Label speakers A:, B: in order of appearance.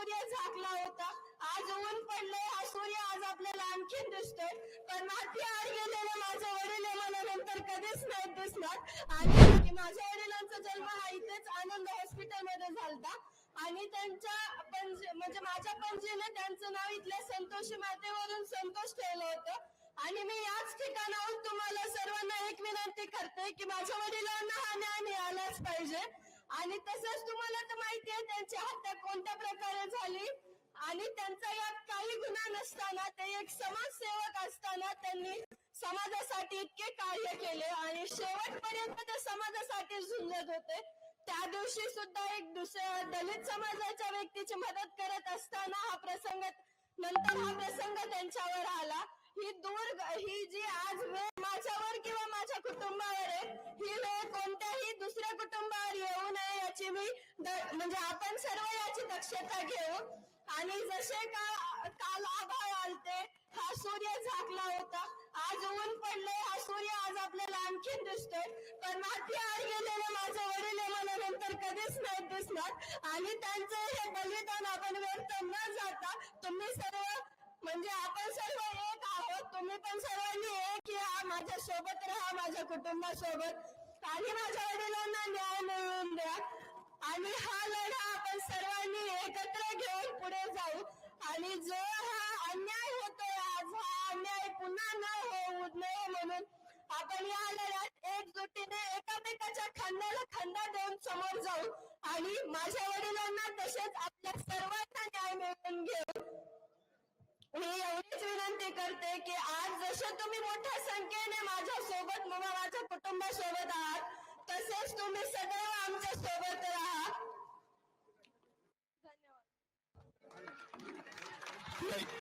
A: सूर्य झाकला होता. आज ऊन पडलंय. हा सूर्य आज आपल्याला आणखीन दिसतोय. पण माती आड गेलेलं माझं वडील मला नंतर कधीच नाही दिसणार. आणि माझ्या वडिलांचा जन्म हा इथेच आनंद हॉस्पिटलमध्ये झालता. आणि त्यांच्या पणजी म्हणजे माझ्या पणजीने त्यांचं नाव इथल्या संतोषी मातेवरून संतोष ठेवलं होतं. आणि मी याच ठिकाणाहून तुम्हाला सर्वांना एक विनंती करते की माझ्या वडिलांना हा न्याय मिळालाच पाहिजे. आणि तसंच तुम्हाला तर माहिती आहे त्यांची हत्या कोणत्या प्रकारे झाली? आणि त्यांचा यात काही गुन्हा नसताना ते एक समाजसेवक असताना त्यांनी समाजासाठी इतके कार्य केले आणि शेवटपर्यंत ते समाजासाठी झुंजत होते. त्या दिवशी सुद्धा एक दुसऱ्या दलित समाजाच्या व्यक्तीची मदत करत असताना हा प्रसंग नंतर हा प्रसंग त्यांच्यावर आला. ही दूर ही जी आज वेळ माझ्यावर किंवा माझ्या कुटुंबावर आहे ही म्हणजे आपण सर्व याची दक्षता घेऊ आणि जसे का काल आभाळ आलते हा सूर्य झाकला होता. आज ऊन पडले हा सूर्य आज आपल्याला आणखीन दिसतोय. पण माती आड गेलेले माझे वडील मला नंतर कधीच नाही दिसणार. आणि त्यांचं हे बलिदान आपण व्यर्थ न जाता तुम्ही सर्व म्हणजे आपण सर्व एक आहोत. तुम्ही पण सर्वांनी एक या माझ्या सोबत राहा माझ्या कुटुंबासोबत. आणि माझ्या वडिलांना न्याय मिळवून द्या. आणि हा लढा आपण सर्वांनी एकत्र घेऊन पुढे जाऊ. आणि जो हा अन्याय होतोय आज हा अन्याय पुन्हा न होऊ नये म्हणून आपण या लढ्यात एकजुटीने एकामेकाच्या खांद्याला खांदा देऊन समोर जाऊ. आणि माझ्या वडिलांना तसेच आपल्या सर्वांना न्याय मिळवून घेऊ. मी एवढीच विनंती करते की आज जसे तुम्ही मोठ्या संख्येने माझ्या सोबत माझ्या कुटुंबासोबत आहात तसेच तुम्ही सदैव आमच्यासोबत राहा धन्यवाद
B: नाही